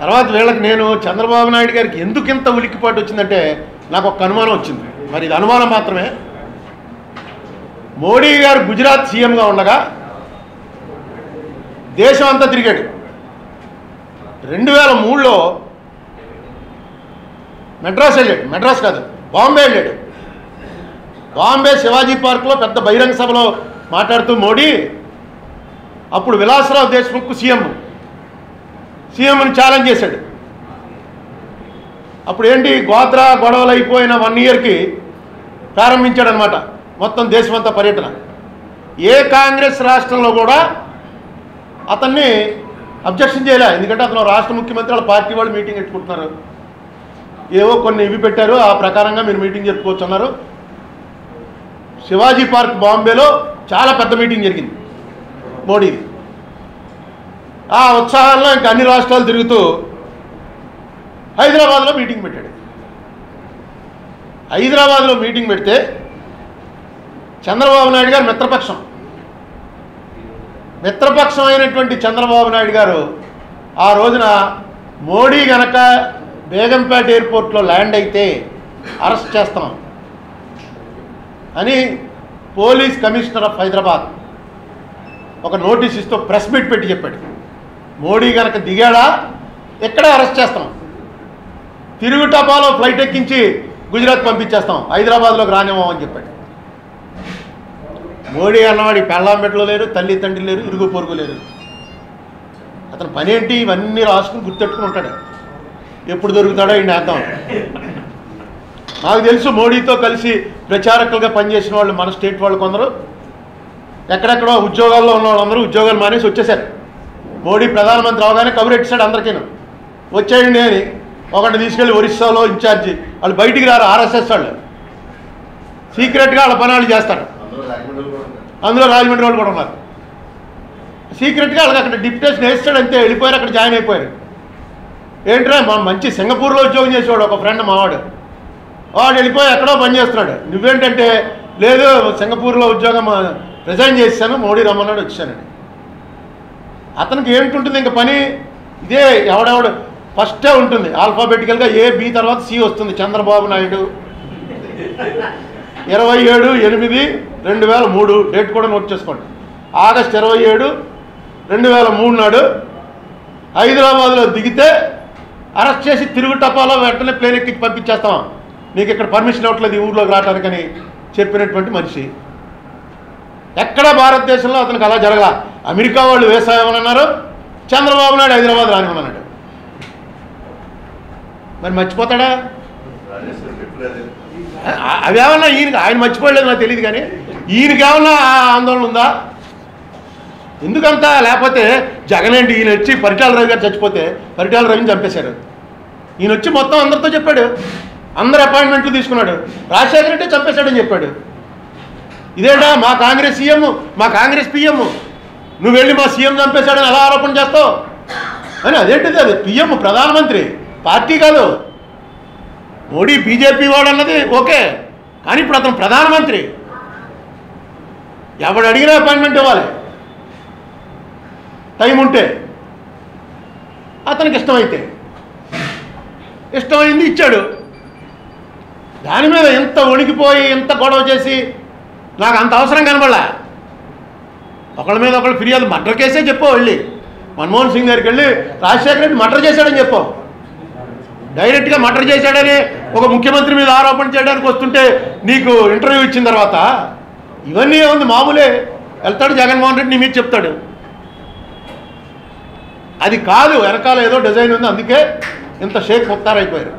తర్వాత వీళ్ళకి నేను చంద్రబాబు నాయుడు గారికి ఎందుకు ఇంత ఉలిక్కిపాటు వచ్చిందంటే నాకు ఒక అనుమానం వచ్చింది. మరి ఇది అనుమానం మాత్రమే. మోడీ గారు గుజరాత్ సీఎంగా ఉండగా దేశం అంతా తిరిగాడు. రెండు వేల మూడులో మెడ్రాస్ వెళ్ళాడు. మెడ్రాస్ కాదు బాంబే వెళ్ళాడు. బాంబే శివాజీ పార్క్లో పెద్ద బహిరంగ సభలో మాట్లాడుతూ మోడీ అప్పుడు విలాసరావు దేశ్ముఖ్ సీఎం. సీఎంని ఛాలెంజ్ చేశాడు. అప్పుడు ఏంటి గోత్రా గొడవలు అయిపోయిన వన్ ఇయర్కి ప్రారంభించాడనమాట మొత్తం దేశమంతా పర్యటన. ఏ కాంగ్రెస్ రాష్ట్రంలో కూడా అతన్ని అబ్జెక్షన్ చేయలే. ఎందుకంటే అతను రాష్ట్ర ముఖ్యమంత్రి వాళ్ళ పార్టీ వాళ్ళు మీటింగ్ పెట్టుకుంటున్నారు. ఏవో కొన్ని ఇవి పెట్టారు. ఆ ప్రకారంగా మీరు మీటింగ్ జరుపుకోవచ్చు అన్నారు. శివాజీ పార్క్ బాంబేలో చాలా పెద్ద మీటింగ్ జరిగింది. మోడీది. ఆ ఉత్సాహంలో ఇంకా అన్ని రాష్ట్రాలు తిరుగుతూ హైదరాబాద్లో మీటింగ్ పెట్టాడు. హైదరాబాద్లో మీటింగ్ పెడితే చంద్రబాబు నాయుడు గారు మిత్రపక్షం. మిత్రపక్షం అయినటువంటి చంద్రబాబు నాయుడు గారు ఆ రోజున మోడీ గనక బేగంపేట ఎయిర్పోర్ట్లో ల్యాండ్ అయితే అరెస్ట్ చేస్తాం అని పోలీస్ కమిషనర్ ఆఫ్ హైదరాబాద్ ఒక నోటీస్ ఇస్తూ ప్రెస్ మీట్ పెట్టి చెప్పాడు. మోడీ కనుక దిగాడా? ఎక్కడే అరెస్ట్ చేస్తాం. తిరుగు టపాలో ఫ్లైట్ ఎక్కించి గుజరాత్ పంపించేస్తాం. హైదరాబాద్లోకి రానివ్వం అని చెప్పాడు. మోడీ అన్నవాడి పెళ్ళాంబెట్లో లేరు తల్లి తండ్రి లేరు ఇరుగు పొరుగు లేరు. అతని పని ఏంటి ఇవన్నీ రాసుకుని గుర్తెట్టుకుని ఉంటాడు. ఎప్పుడు దొరుకుతాడో ఈయన అర్థం నాకు తెలుసు మోడీతో కలిసి ప్రచారకులుగా పనిచేసిన వాళ్ళు మన స్టేట్ వాళ్ళు కొందరు. ఎక్కడెక్కడో ఉద్యోగాల్లో ఉన్న వాళ్ళందరూ ఉద్యోగాలు మానేసి వచ్చేసారు మోడీ ప్రధానమంత్రి అవగానే కబురెట్టాడు అందరికీను. వచ్చేయండి అని ఒకటి తీసుకెళ్ళి ఒరిస్సాలో ఇన్ఛార్జి వాళ్ళు బయటికి రారు ఆర్ఎస్ఎస్ వాళ్ళు. సీక్రెట్గా వాళ్ళ పనాలు చేస్తారు. అందులో రాజమండ్రి వాళ్ళు కూడా ఉన్నారు. సీక్రెట్గా వాళ్ళకి అక్కడ డిప్యుటేషన్ వేస్తాడు అంతే వెళ్ళిపోయారు అక్కడ జాయిన్ అయిపోయారు. ఏంట్రా మా మంచి సింగపూర్లో ఉద్యోగం చేసేవాడు ఒక ఫ్రెండ్ మావాడు. వాడు వెళ్ళిపోయి ఎక్కడో పని చేస్తున్నాడు. నువ్వేంటంటే లేదు సింగపూర్లో ఉద్యోగం రిజైన్ చేశాను మోడీ రమ్మన్నాడు వచ్చానండి అతనికి ఏమిటి ఇంకా పని ఇదే ఎవడెవడు? ఫస్టే ఉంటుంది. ఆల్ఫాబెటికల్గా ఏ బి తర్వాత సి వస్తుంది. చంద్రబాబు నాయుడు. ఇరవై ఏడు ఎనిమిది రెండు వేల మూడు. డేట్ కూడా నోట్ చేసుకోండి. ఆగస్ట్ ఇరవై ఏడు రెండు వేల మూడు నాడు హైదరాబాద్లో దిగితే అరెస్ట్ చేసి తిరుగు టపాలో వెంటనే ప్లేన్ ఎక్కించి పంపించేస్తాం. నీకు ఇక్కడ పర్మిషన్ ఇవ్వట్లేదు ఈ ఊర్లోకి రావడానికని చెప్పినటువంటి మనిషి. ఎక్కడ భారతదేశంలో అతనికి అలా జరగల? అమెరికా వాళ్ళు వేసాయమన్నారు చంద్రబాబు నాయుడు హైదరాబాద్ రానివ్వనన్నాడు మరి మర్చిపోతాడా? ఆ- అవేమన్నా ఈయనకి ఆయన మర్చిపోలేదు నాకు తెలియదు కానీ ఈయనకేమన్నా ఆ ఆందోళన ఉందా? ఎందుకంత లేకపోతే జగన్ ఏంటి ఈయన వచ్చి పరిటాల రవి గారు చచ్చిపోతే పరిటాల రవిని చంపేశారు. ఈయన వచ్చి మొత్తం అందరితో చెప్పాడు. అందరు అపాయింట్మెంట్లు తీసుకున్నాడు. రాజశేఖర రెడ్డి చంపేశాడని చెప్పాడు. ఇదేంటా? మా కాంగ్రెస్ సీఎం మా కాంగ్రెస్ పిఎం నువ్వు వెళ్ళి మా సీఎం చంపేశాడని ఎలా ఆరోపణ చేస్తావు? అని అదేంటిది అది? పిఎం ప్రధానమంత్రి పార్టీ కాదు. మోడీ బీజేపీ వాడు అన్నది ఓకే కానీ ఇప్పుడు అతను ప్రధానమంత్రి. ఎవడు అడిగినా అపాయింట్మెంట్ ఇవ్వాలి. టైం ఉంటే. అతనికి ఇష్టమైతే. ఇష్టమైంది ఇచ్చాడు. దాని మీద ఎంత వణికిపోయి ఎంత గొడవ చేసి నాకు అంత అవసరం కనబడలే? ఒకళ్ళ మీద ఒకళ్ళు ఫిర్యాదు మర్డర్ కేసే చెప్పు వెళ్ళి. మన్మోహన్ సింగ్ గారికి వెళ్ళి రాజశేఖర రెడ్డి మర్డర్ చేశాడని చెప్పావు డైరెక్ట్గా మర్డర్ చేశాడని ఒక ముఖ్యమంత్రి మీద ఆరోపణ చేయడానికి వస్తుంటే నీకు ఇంటర్వ్యూ ఇచ్చిన తర్వాత ఇవన్నీ ఏముంది మామూలే. వెళ్తాడు జగన్మోహన్ రెడ్డి నీ మీద చెప్తాడు. అది కాదు వెనకాల ఏదో డిజైన్ ఉంది అందుకే ఇంత షేక్ ముక్తారైపోయారు